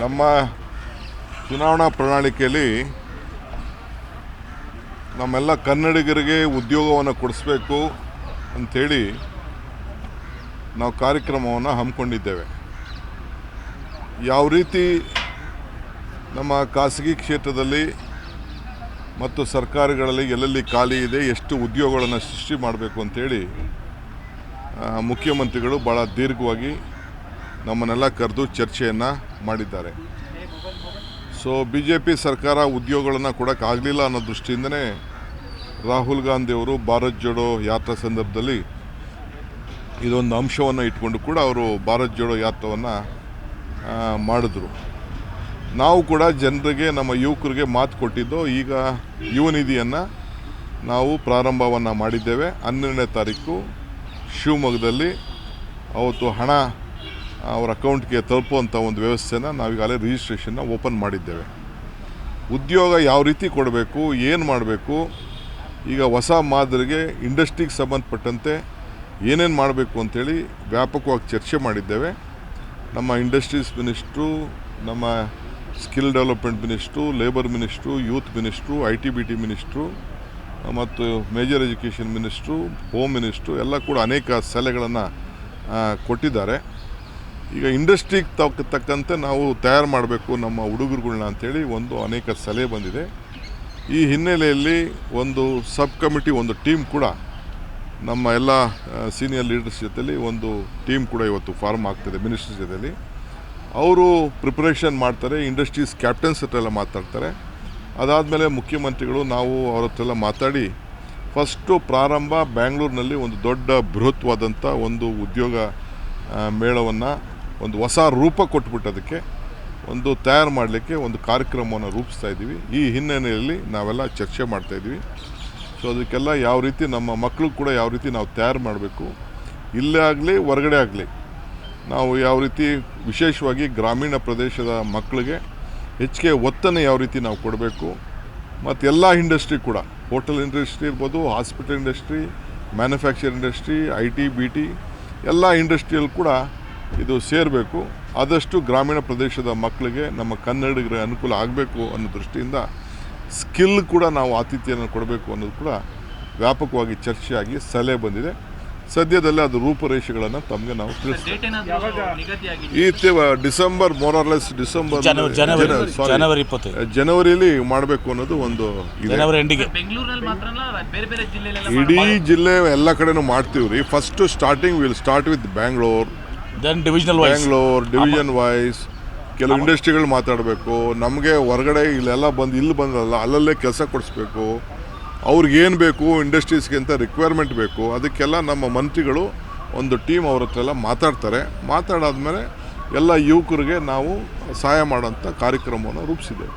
ನಮ್ಮ ಚುನಾವಣಾ ಪ್ರಣಾಳಿಕೆಯಲ್ಲಿ ನಮ್ಮೆಲ್ಲ ಕನ್ನಡಿಗರಿಗೆ ಉದ್ಯೋಗವನ್ನು ಕೊಡಿಸ್ಬೇಕು ಅಂಥೇಳಿ ನಾವು ಕಾರ್ಯಕ್ರಮವನ್ನು ಹಮ್ಮಿಕೊಂಡಿದ್ದೇವೆ. ಯಾವ ರೀತಿ ನಮ್ಮ ಖಾಸಗಿ ಕ್ಷೇತ್ರದಲ್ಲಿ ಮತ್ತು ಸರ್ಕಾರಗಳಲ್ಲಿ ಎಲ್ಲೆಲ್ಲಿ ಖಾಲಿ ಇದೆ, ಎಷ್ಟು ಉದ್ಯೋಗಗಳನ್ನು ಸೃಷ್ಟಿ ಮಾಡಬೇಕು ಅಂಥೇಳಿ ಮುಖ್ಯಮಂತ್ರಿಗಳು ಭಾಳ ದೀರ್ಘವಾಗಿ ನಮ್ಮನ್ನೆಲ್ಲ ಕರೆದು ಚರ್ಚೆಯನ್ನು ಮಾಡಿದ್ದಾರೆ. ಸೊ ಬಿ ಜೆ ಪಿ ಸರ್ಕಾರ ಉದ್ಯೋಗಗಳನ್ನು ಕೊಡೋಕ್ಕಾಗಲಿಲ್ಲ ಅನ್ನೋ ದೃಷ್ಟಿಯಿಂದನೇ ರಾಹುಲ್ ಗಾಂಧಿಯವರು ಭಾರತ್ ಜೋಡೋ ಯಾತ್ರಾ ಸಂದರ್ಭದಲ್ಲಿ ಇದೊಂದು ಅಂಶವನ್ನು ಇಟ್ಕೊಂಡು ಕೂಡ ಅವರು ಭಾರತ್ ಜೋಡೋ ಯಾತ್ರವನ್ನು ಮಾಡಿದ್ರು. ನಾವು ಕೂಡ ಜನರಿಗೆ, ನಮ್ಮ ಯುವಕರಿಗೆ ಮಾತು ಕೊಟ್ಟಿದ್ದು, ಈಗ ಯುವ ನಿಧಿಯನ್ನು ನಾವು ಪ್ರಾರಂಭವನ್ನು ಮಾಡಿದ್ದೇವೆ. ಹನ್ನೆರಡನೇ ತಾರೀಕು ಶಿವಮೊಗ್ಗದಲ್ಲಿ ಅವತ್ತು ಹಣ ಅವರ ಅಕೌಂಟ್ಗೆ ತಲುಪುವಂಥ ಒಂದು ವ್ಯವಸ್ಥೆನ ನಾವೀಗಾಗಲೇ ರಿಜಿಸ್ಟ್ರೇಷನ್ನ ಓಪನ್ ಮಾಡಿದ್ದೇವೆ. ಉದ್ಯೋಗ ಯಾವ ರೀತಿ ಕೊಡಬೇಕು, ಏನು ಮಾಡಬೇಕು, ಈಗ ಹೊಸ ಮಾದರಿಗೆ ಇಂಡಸ್ಟ್ರಿಗೆ ಸಂಬಂಧಪಟ್ಟಂತೆ ಏನೇನು ಮಾಡಬೇಕು ಅಂಥೇಳಿ ವ್ಯಾಪಕವಾಗಿ ಚರ್ಚೆ ಮಾಡಿದ್ದೇವೆ. ನಮ್ಮ ಇಂಡಸ್ಟ್ರೀಸ್ ಮಿನಿಸ್ಟ್ರು ನಮ್ಮ skill development minister labour minister youth minister I T B T minister ಮತ್ತು major education minister home minister ಎಲ್ಲ ಕೂಡ ಅನೇಕ ಸಲಹೆಗಳನ್ನು ಕೊಟ್ಟಿದ್ದಾರೆ. ಈಗ ಇಂಡಸ್ಟ್ರಿಗೆ ತಕ್ಕ ತಕ್ಕಂತೆ ನಾವು ತಯಾರು ಮಾಡಬೇಕು ನಮ್ಮ ಹುಡುಗರುಗಳ್ನ ಅಂಥೇಳಿ ಒಂದು ಅನೇಕ ಸಲಹೆ ಬಂದಿದೆ. ಈ ಹಿನ್ನೆಲೆಯಲ್ಲಿ ಒಂದು ಸಬ್ ಕಮಿಟಿ ಒಂದು ಟೀಮ್ ಕೂಡ ನಮ್ಮ ಎಲ್ಲ ಸೀನಿಯರ್ ಲೀಡರ್ಸ್ ಜೊತೆಲಿ ಒಂದು ಟೀಮ್ ಕೂಡ ಇವತ್ತು ಫಾರ್ಮ್ ಆಗ್ತದೆ ಮಿನಿಸ್ಟರ್ ಜೊತೆಯಲ್ಲಿ ಅವರು ಪ್ರಿಪ್ರೇಷನ್ ಮಾಡ್ತಾರೆ, ಇಂಡಸ್ಟ್ರೀಸ್ ಕ್ಯಾಪ್ಟನ್ಸ್ ಹತ್ರ ಎಲ್ಲ ಮಾತಾಡ್ತಾರೆ. ಅದಾದಮೇಲೆ ಮುಖ್ಯಮಂತ್ರಿಗಳು, ನಾವು ಅವ್ರ ಹತ್ರ ಎಲ್ಲ ಮಾತಾಡಿ, ಫಸ್ಟು ಪ್ರಾರಂಭ ಬ್ಯಾಂಗ್ಳೂರಿನಲ್ಲಿ ಒಂದು ದೊಡ್ಡ ಬೃಹತ್ವಾದಂಥ ಒಂದು ಉದ್ಯೋಗ ಮೇಳವನ್ನು ಒಂದು ಹೊಸ ರೂಪ ಕೊಟ್ಬಿಟ್ಟೋದಕ್ಕೆ, ಒಂದು ತಯಾರು ಮಾಡಲಿಕ್ಕೆ, ಒಂದು ಕಾರ್ಯಕ್ರಮವನ್ನು ರೂಪಿಸ್ತಾ ಇದ್ದೀವಿ. ಈ ಹಿನ್ನೆಲೆಯಲ್ಲಿ ನಾವೆಲ್ಲ ಚರ್ಚೆ ಮಾಡ್ತಾ ಇದ್ದೀವಿ. ಸೊ ಅದಕ್ಕೆಲ್ಲ ಯಾವ ರೀತಿ ನಮ್ಮ ಮಕ್ಕಳು ಕೂಡ ಯಾವ ರೀತಿ ನಾವು ತಯಾರು ಮಾಡಬೇಕು, ಇಲ್ಲೇ ಆಗಲಿ, ಹೊರಗಡೆ ಆಗಲಿ, ನಾವು ಯಾವ ರೀತಿ ವಿಶೇಷವಾಗಿ ಗ್ರಾಮೀಣ ಪ್ರದೇಶದ ಮಕ್ಕಳಿಗೆ ಹೆಚ್ಚಿಗೆ ಒತ್ತನ್ನು ಯಾವ ರೀತಿ ನಾವು ಕೊಡಬೇಕು, ಮತ್ತು ಎಲ್ಲ ಇಂಡಸ್ಟ್ರಿ ಕೂಡ, ಹೋಟೆಲ್ ಇಂಡಸ್ಟ್ರಿ ಇರ್ಬೋದು, hospital industry, manufacture industry, I T, B T, ಎಲ್ಲ ಇಂಡಸ್ಟ್ರಿಯಲ್ಲಿ ಕೂಡ ಇದು ಸೇರಬೇಕು. ಆದಷ್ಟು ಗ್ರಾಮೀಣ ಪ್ರದೇಶದ ಮಕ್ಕಳಿಗೆ ನಮ್ಮ ಕನ್ನಡಿಗರ ಅನುಕೂಲ ಆಗಬೇಕು ಅನ್ನೋ ದೃಷ್ಟಿಯಿಂದ ಸ್ಕಿಲ್ ಕೂಡ ನಾವು ಆತಿಥ್ಯನ ಕೊಡಬೇಕು ಅನ್ನೋದು ಕೂಡ ವ್ಯಾಪಕವಾಗಿ ಚರ್ಚೆಯಾಗಿ ಸಲಹೆ ಬಂದಿದೆ. ಸದ್ಯದಲ್ಲೇ ಅದು ರೂಪುರೇಷೆಗಳನ್ನು ತಮಗೆ ನಾವು ತಿಳಿಸ್ತೀವಿ. ಈ ಡಿಸೆಂಬರ್ ಮೊರಾರ್ಲೆಸ್ ಡಿಸೆಂಬರ್ ಜನವರಿ ಜನವರಿಯಲ್ಲಿ ಮಾಡಬೇಕು ಅನ್ನೋದು ಒಂದು ಇಡೀ ಜಿಲ್ಲೆ ಎಲ್ಲ ಕಡೆನೂ ಮಾಡ್ತೀವಿ ರೀ first starting will start with Bangalore then divisional wise Bangalore division wise ಕೆಲವು ಇಂಡಸ್ಟ್ರಿಗಳು ಮಾತಾಡಬೇಕು. ನಮಗೆ ಹೊರಗಡೆ ಇಲ್ಲೆಲ್ಲ ಬಂದು ಇಲ್ಲಿ ಬಂದಲ್ಲ ಅಲ್ಲಲ್ಲೇ ಕೆಲಸ ಕೊಡಿಸ್ಬೇಕು. ಅವ್ರಿಗೇನು ಬೇಕು ಇಂಡಸ್ಟ್ರೀಸ್ಗೆ ಅಂತ ರಿಕ್ವೈರ್ಮೆಂಟ್ ಬೇಕು. ಅದಕ್ಕೆಲ್ಲ ನಮ್ಮ ಮಂತ್ರಿಗಳು ಒಂದು ಟೀಮ್ ಅವ್ರ ಹತ್ರ ಎಲ್ಲ ಮಾತಾಡ್ತಾರೆ. ಮಾತಾಡಾದ್ಮೇಲೆ ಎಲ್ಲ ಯುವಕರಿಗೆ ನಾವು ಸಹಾಯ ಮಾಡೋಂಥ ಕಾರ್ಯಕ್ರಮವನ್ನು ರೂಪಿಸಿದ್ದೇವೆ.